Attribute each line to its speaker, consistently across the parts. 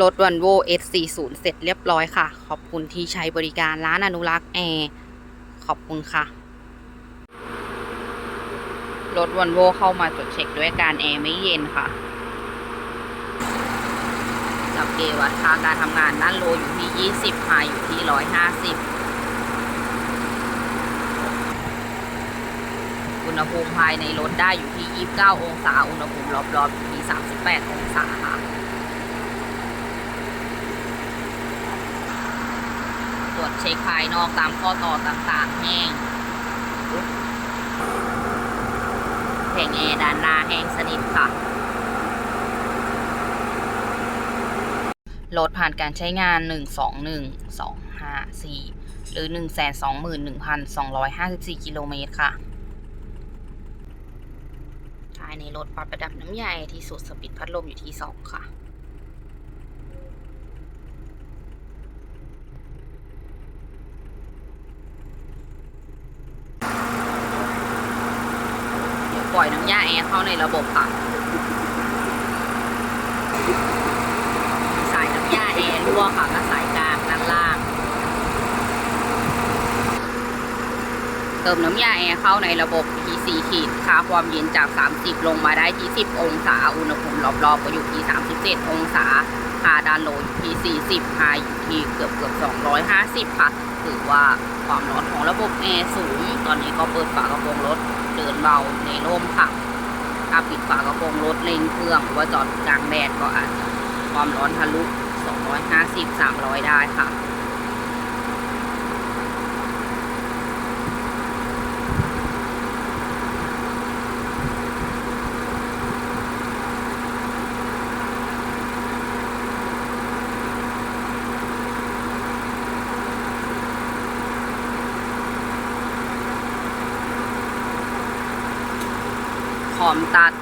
Speaker 1: รถวันโว S40 เสร็จเรียบร้อยค่ะ ขอบคุณที่ใช้บริการร้านอนุรักษ์แอร์ขอบคุณค่ะ รถวันโวเข้ามาตรวจเช็คด้วยการแอร์ไม่เย็นค่ะจับเกวัดค่าการทำงานด้านโลอยู่ที่ 20ค่ะอยู่ที่ 150 อุณหภูมิภายในรถได้อยู่ที่ 29 องศา อุณหภูมิรอบๆอยู่ที่ 38 องศาค่ะ ต รวจเช็คภายนอกตามข้อต่อต่างๆ แห้งแผงแอร์ด้านหน้าแห้งสนิทค่ะรถผ่านการใช้งาน 1 2 1 2 5 4 หรือ 121,254 กิโลเมตรค่ะภายในรถปรับระดับน้ำใยที่สุดสปีดพัดลมอยู่ที่ 2 ค่ะ เดี๋ยว ปล่อยน้ำยาแอร์เข้าในระบบค่ะ สายน้ำยาแอร์รั่วค่ะก็สายกลางด้านล่าง เติมน้ำยาแอร์เข้าในระบบที่4ขีดค่าความเย็นจาก 30 ลงมาได้ที่ 10 องศา อุณหภูมิรอบๆก็อยู่ที่ 37 องศา ค่าด้านโลอยู่ที่ 40ค่าอยู่ที่เกือบเกือบ250 ค่ะ ถือว่าความร้อนของระบบแอร์สูง ตอนนี้ก็เปิดฝากระโปรงรถเดินเบาในร่มค่ะถ้าปิดฝากระโปรงรถเร่งเครื่องหรือว่าจอดกลางแดดก็อาจจะความร้อนทะลุ250 300 ได้ค่ะ พร้อมตัด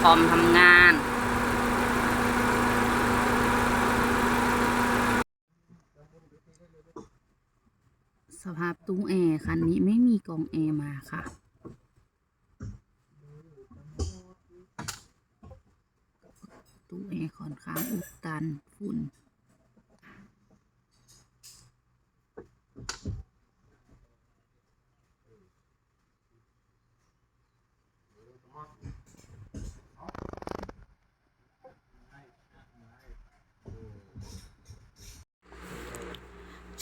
Speaker 1: พร้อมทำงาน สภาพตู้แอร์คันนี้ไม่มีกองแอร์มาค่ะตู้แอร์ค่อนข้างอุดตันฝุ่น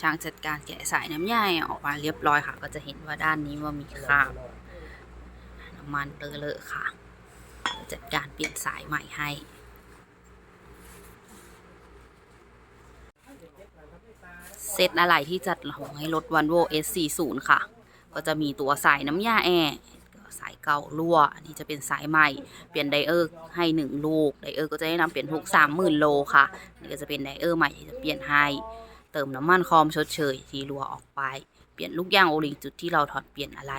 Speaker 1: ช่างจัดการแกะสายน้ำใยออกมาเรียบร้อยค่ะ ก็จะเห็นว่าด้านนี้ว่ามีคราบน้ำมันเลอะๆค่ะ จัดการเปลี่ยนสายใหม่ให้เซตอะไรที่จัดลงให้รถวันโว S40 ค่ะ ก็จะมีตัวสายน้ำยาแอร์สายเก่ารั่ว อันนี้จะเป็นสายใหม่ เปลี่ยนไดเออร์ให้หนึ่งลูก ไดเออร์ก็จะได้นำเปลี่ยนทุกสามหมื่นโลค่ะ นี่ก็จะเป็นไดเออร์ใหม่ที่จะเปลี่ยนให้ เติมน้ำมันคอมชดเชย ที่รั่วออกไป เปลี่ยนลูกยางโอลิงจุดที่เราถอดเปลี่ยนอะไร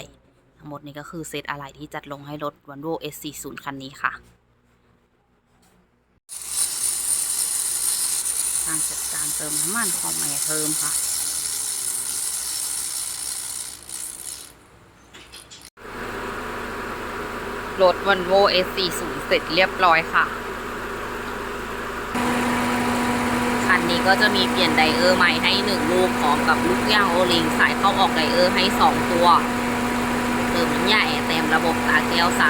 Speaker 1: ทั้งหมดนี้ก็คือเซตอะไรที่จัดลงให้รถ v ันโว S40 คันนี้ค่ะทางจัดการเติมน้ำมันคอมใหม่เพิ่มค่ะรถ v ันโว S40 เสร็จเรียบร้อยค่ะ คันนี้ก็จะมีเปลี่ยนไดเออร์ใหม่ให้หนึ่งลูกพร้อมกับลูกย่างโอลิงสายเข้าออกไดเออร์ให้สองตัวเติมน้ำยาแอร์เต็มระบบตาแก้วใส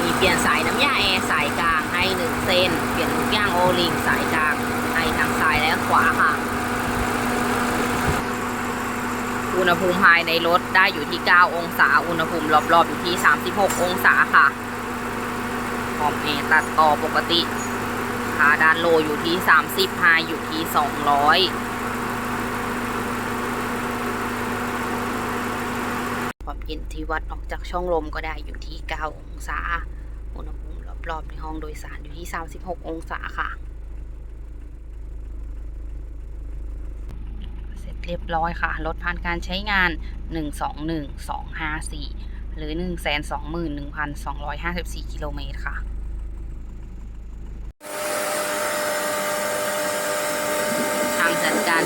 Speaker 1: มีเปลี่ยนสายน้ำยาแอร์สายกลางให้หนึ่งเส้น เปลี่ยนลูกย่างโอลิงสายกลางให้ทั้งซ้ายและขวาค่ะอุณหภูมิภายในรถได้อยู่ที่ 9 องศา อุณหภูมิรอบๆอยู่ที่ 36 องศาค่ะพร้อมแอร์ตัดต่อปกติ ด้านโลอยู่ที่ 30ไฮอยู่ที่ 200 ความเย็นที่วัดออกจากช่องลมก็ได้อยู่ที่ 9 องศา อุณหภูมิรอบๆในห้องโดยสารอยู่ที่ 36 องศาค่ะ เสร็จเรียบร้อยค่ะ รถผ่านการใช้งาน 121254 หรือ 121,254 กิโลเมตรค่ะ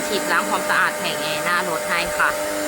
Speaker 1: ฉีดล้างความสะอาดแผงแอร์หน้ารถให้ค่ะ